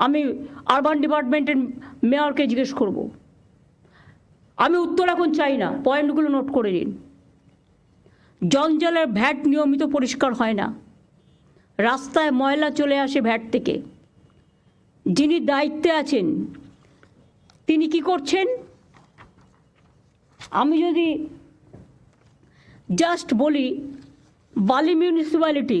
আমি আরবান ডিপার্টমেন্টের মেয়রকে জিজ্ঞেস করব। আমি উত্তর এখন চাই না পয়েন্টগুলো নোট করে নিন। জঞ্জালের ভ্যাট নিয়মিত পরিষ্কার হয় না। রাস্তায় ময়লা চলে আসে ভ্যাট থেকে। যিনি দায়িত্বে আছেন, তিনি কি করছেন? আমি যদি জাস্ট বলি, বালি মিউনিসিপ্যালিটি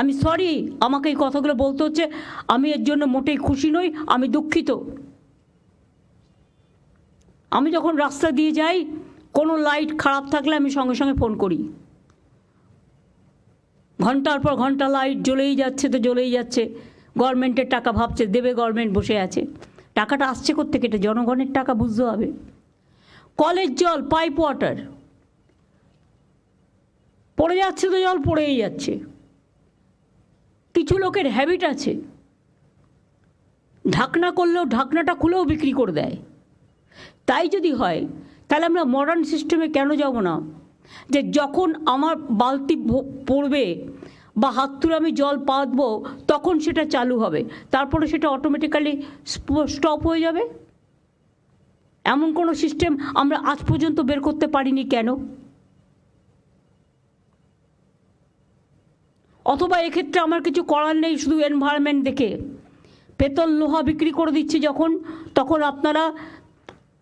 আমি সরি আমাকে এই কথাগুলো বলতে হচ্ছে। আমি এর জন্য মোটেই খুশি নই, আমি দুঃখিত। আমি যখন রাস্তা দিয়ে যাই, কোনো লাইট খারাপ থাকলে আমি সঙ্গে সঙ্গে ফোন করি। ঘণ্টার পর ঘণ্টা লাইট জ্বলেই যাচ্ছে তো জ্বলেই যাচ্ছে। গভর্নমেন্টের টাকা ভাবছে, দেবে গভর্নমেন্ট বসে আছে। টাকাটা আসছে করতে কেটে জনগণের টাকা, বুঝতে হবে। কলের জল পাইপ ওয়াটার পড়ে যাচ্ছে তো জল, পড়েই যাচ্ছে। কিছু লোকের হ্যাবিট আছে। ঢাকনা করলেও ঢাকনাটা খুলেও বিক্রি করে দেয়। তাই যদি হয়, তাহলে আমরা মডার্ন সিস্টেমে কেন যাব না? যে যখন আমার বালতি পড়বে বা হাত তুলে আমি জল পাতবো, তখন সেটা চালু হবে। তারপরে সেটা অটোমেটিক্যালি স্টপ হয়ে যাবে। এমন কোনো সিস্টেম আমরা আজ পর্যন্ত বের করতে পারিনি কেন? অথবা এক্ষেত্রে আমার কিছু করার নেই, শুধু এনভায়রনমেন্ট দেখে। পেতল লোহা বিক্রি করে দিচ্ছে যখন, তখন আপনারা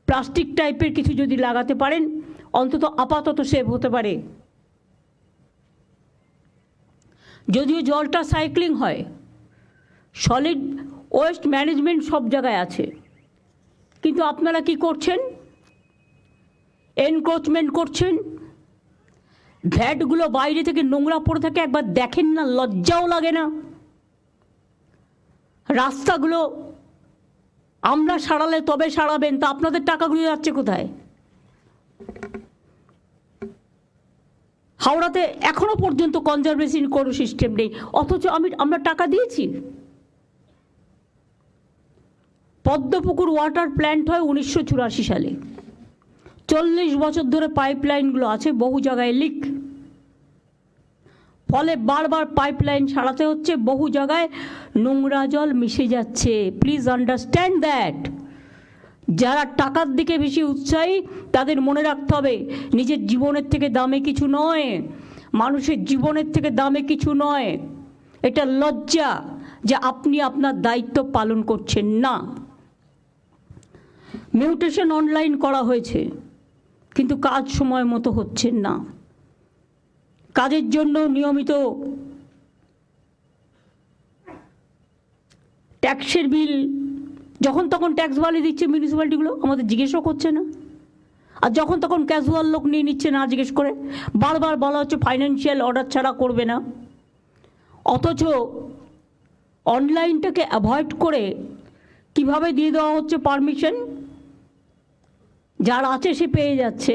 প্লাস্টিক টাইপের কিছু যদি লাগাতে পারেন, অন্তত আপাতত সেভ হতে পারে। যদিও জলটা সাইক্লিং হয় সলিড ওয়েস্ট ম্যানেজমেন্ট সব জায়গায় আছে। কিন্তু আপনারা কি করছেন? এনক্রোচমেন্ট করছেন ভ্যাটগুলো বাইরে থেকে নোংরা পড়ে থাকে, একবার দেখেন না, লজ্জাও লাগে না। রাস্তাগুলো আমরা সারালে তবে সারাবেন, তা আপনাদের টাকাগুলো যাচ্ছে কোথায়? হাওড়াতে এখনও পর্যন্ত কনজারভেশন কোনো সিস্টেম নেই, অথচ আমি, আমরা টাকা দিয়েছি। পদ্মপুকুর ওয়াটার প্ল্যান্ট হয় উনিশশো চুরাশি সালে। চল্লিশ বছর ধরে পাইপলাইনগুলো আছে, বহু জায়গায় লিক ফলে বারবার পাইপলাইন সারাতে হচ্ছে। বহু জায়গায় নোংরা জল মিশে যাচ্ছে। প্লিজ আন্ডারস্ট্যান্ড দ্যাট যারা টাকার দিকে বেশি উৎসাহী, তাদের মনে রাখতে হবে, নিজের জীবনের থেকে দামে কিছু নয়। মানুষের জীবনের থেকে দামে কিছু নয়। এটা লজ্জা যে আপনি আপনার দায়িত্ব পালন করছেন না। মিউটেশন অনলাইন করা হয়েছে, কিন্তু কাজ সময় মতো হচ্ছে না। কাজের জন্য নিয়মিত ট্যাক্সের বিল, যখন তখন ট্যাক্স বাড়িয়ে দিচ্ছে মিউনিসিপ্যালিটিগুলো আমাদের জিজ্ঞেসও করছে না। আর যখন তখন ক্যাজুয়াল লোক নিয়ে নিচ্ছে না জিজ্ঞেস করে। বারবার বলা হচ্ছে ফাইন্যান্সিয়াল অর্ডার ছাড়া করবে না। অথচ অনলাইনটাকে অ্যাভয়েড করে কীভাবে দিয়ে দেওয়া হচ্ছে পারমিশন যার আছে সে পেয়ে যাচ্ছে।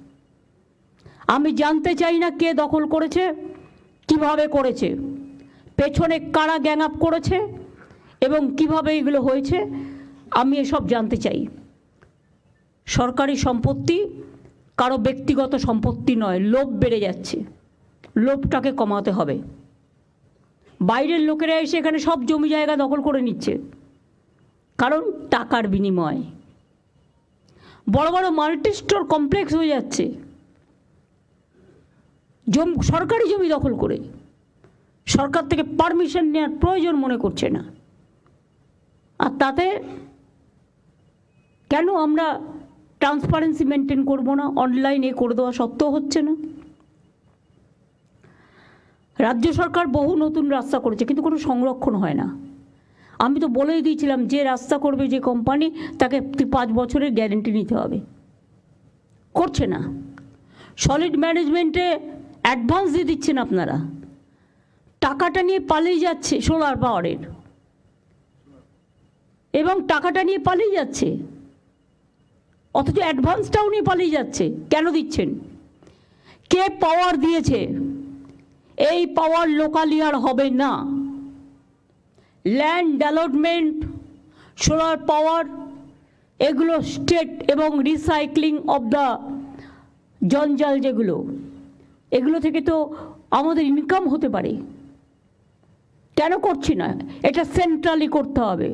আমি জানতে চাই না কে দখল করেছে, কীভাবে করেছে, পেছনে কারা গ্যাং আপ করেছে এবং কীভাবে এগুলো হয়েছে, আমি এসব জানতে চাই। সরকারি সম্পত্তি কারও ব্যক্তিগত সম্পত্তি নয়, লোভ বেড়ে যাচ্ছে, লোভটাকে কমাতে হবে। বাইরের লোকেরা এসে এখানে সব জমি জায়গা দখল করে নিচ্ছে, কারণ টাকার বিনিময়। বড় বড় মাল্টি স্টোর কমপ্লেক্স হয়ে যাচ্ছে। জম, সরকারি জমি দখল করে। সরকার থেকে পারমিশন নেওয়ার প্রয়োজন মনে করছে না। আর তাতে কেন আমরা ট্রান্সপারেন্সি মেনটেন করব না? অনলাইনে করে দেওয়া সত্ত্বেও হচ্ছে না। রাজ্য সরকার বহু নতুন রাস্তা করেছে, কিন্তু কোনো সংরক্ষণ হয় না। আমি তো বলেই দিয়েছিলাম, যে রাস্তা করবে যে কোম্পানি তাকে পাঁচ বছরের গ্যারেন্টি নিতে হবে। করছে না। সলিড ম্যানেজমেন্টে অ্যাডভান্স দিয়ে দিচ্ছেন আপনারা। টাকাটা নিয়ে পালিয়ে যাচ্ছে সোলার পাওয়ারের এবং টাকাটা নিয়ে পালিয়ে যাচ্ছে। অথচ অ্যাডভান্সটাও নিয়ে পালিয়ে যাচ্ছে। কেন দিচ্ছেন? কে পাওয়ার দিয়েছে? এই পাওয়ার লোকালি আর হবে না। ল্যান্ড ডেভেলপমেন্ট সোলার পাওয়ার এগুলো স্টেট এবং রিসাইক্লিং অফ দ্য জঞ্জাল যেগুলো। এগুলো থেকে তো আমাদের ইনকাম হতে পারে। কেন করছি না? এটা সেন্ট্রালি করতে হবে।